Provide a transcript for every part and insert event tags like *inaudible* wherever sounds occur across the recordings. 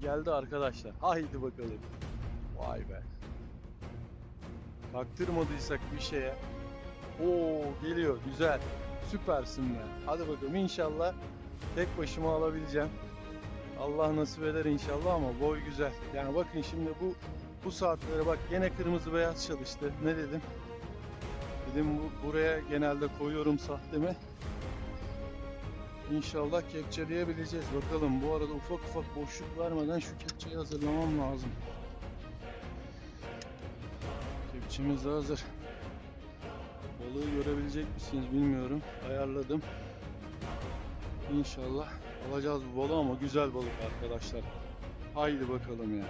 geldi arkadaşlar. Haydi bakalım. Vay be. Taktırmadıysak bir şeye. Oo geliyor güzel. Süpersin be. Hadi bakalım inşallah tek başıma alabileceğim. Allah nasip eder inşallah ama boy güzel. Yani bakın şimdi bu bu saatlere bak gene kırmızı beyaz çalıştı. Ne dedim? Dedim bu, buraya genelde koyuyorum sahtemi. İnşallah kepçeleyebileceğiz. Bakalım bu arada ufak ufak boşluk vermeden şu kepçeyi hazırlamam lazım. Kepçemiz hazır. Balığı görebilecek misiniz bilmiyorum. Ayarladım. İnşallah alacağız bu balığı ama güzel balık arkadaşlar. Haydi bakalım ya.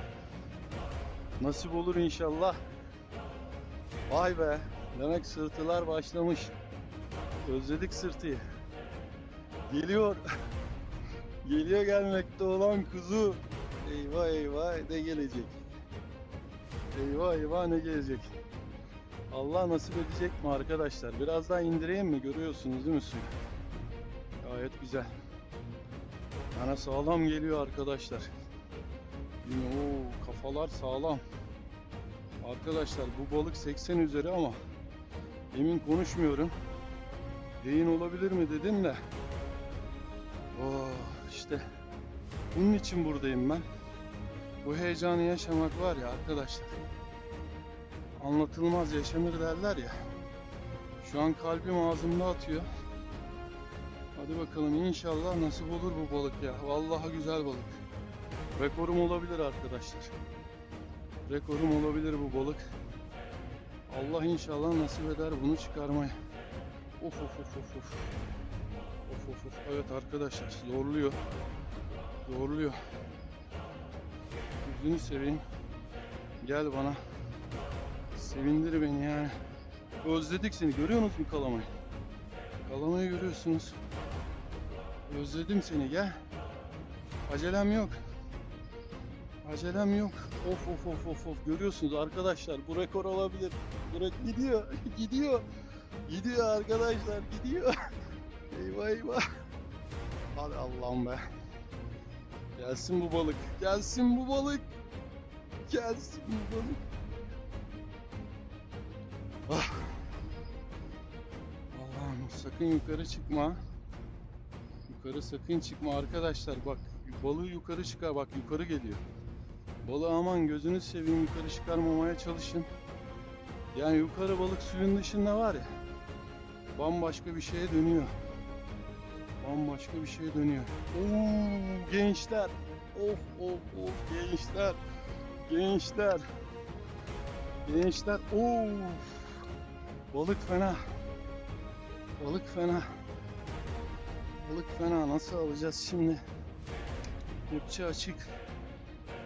Nasip olur inşallah. Vay be. Demek sırtılar başlamış. Özledik sırtıyı. Geliyor. *laughs* Geliyor gelmekte olan kuzu. Eyvah eyvah ne gelecek? Eyvah eyvah ne gelecek? Allah nasip edecek mi arkadaşlar? Biraz daha indireyim mi? Görüyorsunuz değil mi suyu? Gayet güzel. Bana sağlam geliyor arkadaşlar. Yine o kafalar sağlam. Arkadaşlar bu balık 80 üzeri ama emin konuşmuyorum. Yayın olabilir mi dedim de. Oh işte bunun için buradayım ben. Bu heyecanı yaşamak var ya arkadaşlar. Anlatılmaz yaşanır derler ya. Şu an kalbim ağzımda atıyor. Hadi bakalım inşallah nasip olur bu balık ya. Vallahi güzel balık. Rekorum olabilir arkadaşlar. Rekorum olabilir bu balık. Allah inşallah nasip eder bunu çıkarmayı. Of of of of of. Of of. Evet arkadaşlar zorluyor. Zorluyor. Yüzünü seveyim. Gel bana. Sevindir beni yani. Özledik seni. Görüyorsunuz mu kalamayı? Kalamayı görüyorsunuz. Özledim seni. Gel. Acelem yok. Acelem yok. Of of of of of. Görüyorsunuz arkadaşlar bu rekor olabilir. Bu rekor gidiyor. *laughs* gidiyor. Gidiyor arkadaşlar. Gidiyor. *laughs* eyvah eyvah. Hadi Allah'ım be. Gelsin bu balık. Gelsin bu balık. Gelsin bu balık. Ah. Allah'ım sakın yukarı çıkma. Yukarı sakın çıkma arkadaşlar. Bak balığı yukarı çıkar. Bak yukarı geliyor. Balığı aman gözünüz seveyim yukarı çıkarmamaya çalışın. Yani yukarı balık suyun dışında var ya. Bambaşka bir şeye dönüyor. Bambaşka bir şeye dönüyor. Oo gençler. Of of of gençler. Gençler. Gençler. Of. Balık fena. Balık fena. Balık fena. Nasıl alacağız şimdi? Kepçe açık.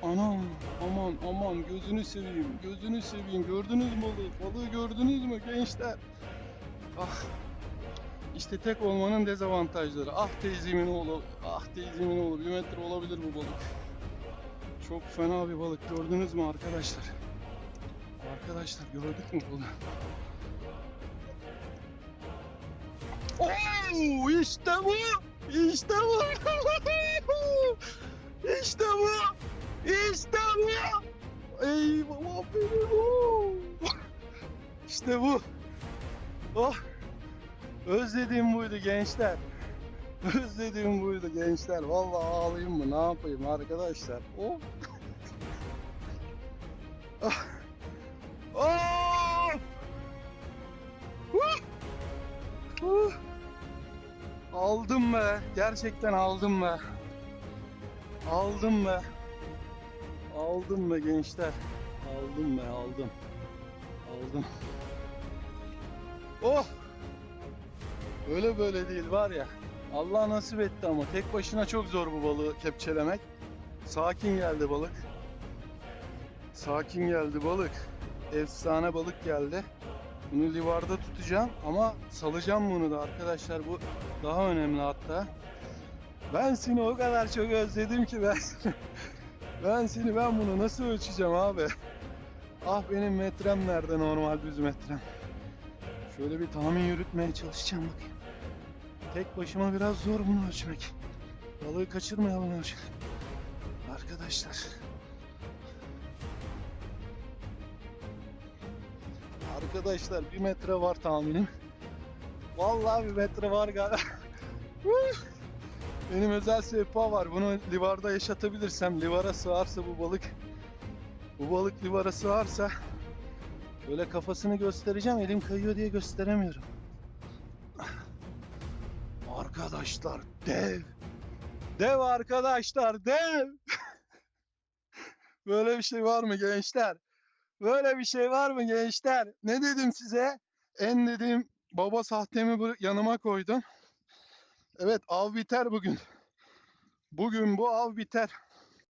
Anam aman aman gözünü seveyim. Gözünü seveyim. Gördünüz mü balığı? Balığı gördünüz mü gençler? Ah. İşte tek olmanın dezavantajları. Ah teyzemin oğlu. Ah teyzemin oğlu. Bir metre olabilir bu balık. Çok fena bir balık. Gördünüz mü arkadaşlar? Arkadaşlar gördük mü balığı? Oo, işte bu. İşte bu. *laughs* İşte bu. İşte bu. Eyvah benim o. İşte bu. Oh. Özlediğim buydu gençler. Özlediğim buydu gençler. Vallahi ağlayayım mı? Ne yapayım arkadaşlar? Oh. Oh. Huh. Huh. Aldım be. Gerçekten aldım be. Aldım be. Aldım be gençler. Aldım be aldım. Aldım. Oh! Öyle böyle değil var ya. Allah nasip etti ama tek başına çok zor bu balığı kepçelemek. Sakin geldi balık. Sakin geldi balık. Efsane balık geldi. Bunu livarda tutacağım ama salacağım bunu da arkadaşlar bu daha önemli hatta. Ben seni o kadar çok özledim ki ben *laughs* ben seni ben bunu nasıl ölçeceğim abi? Ah benim metrem nerede normal düz metrem. Şöyle bir tahmin yürütmeye çalışacağım bakayım. Tek başıma biraz zor bunu ölçmek. Balığı kaçırmayalım ölçelim. arkadaşlar. Arkadaşlar bir metre var tahminim. Vallahi bir metre var galiba. *laughs* Benim özel sehpa var. Bunu livarda yaşatabilirsem, livara sığarsa bu balık, bu balık livara sığarsa böyle kafasını göstereceğim. Elim kayıyor diye gösteremiyorum. Arkadaşlar dev. Dev arkadaşlar dev. Böyle bir şey var mı gençler? Böyle bir şey var mı gençler? Ne dedim size? En dediğim baba sahtemi yanıma koydum. Evet av biter bugün. Bugün bu av biter.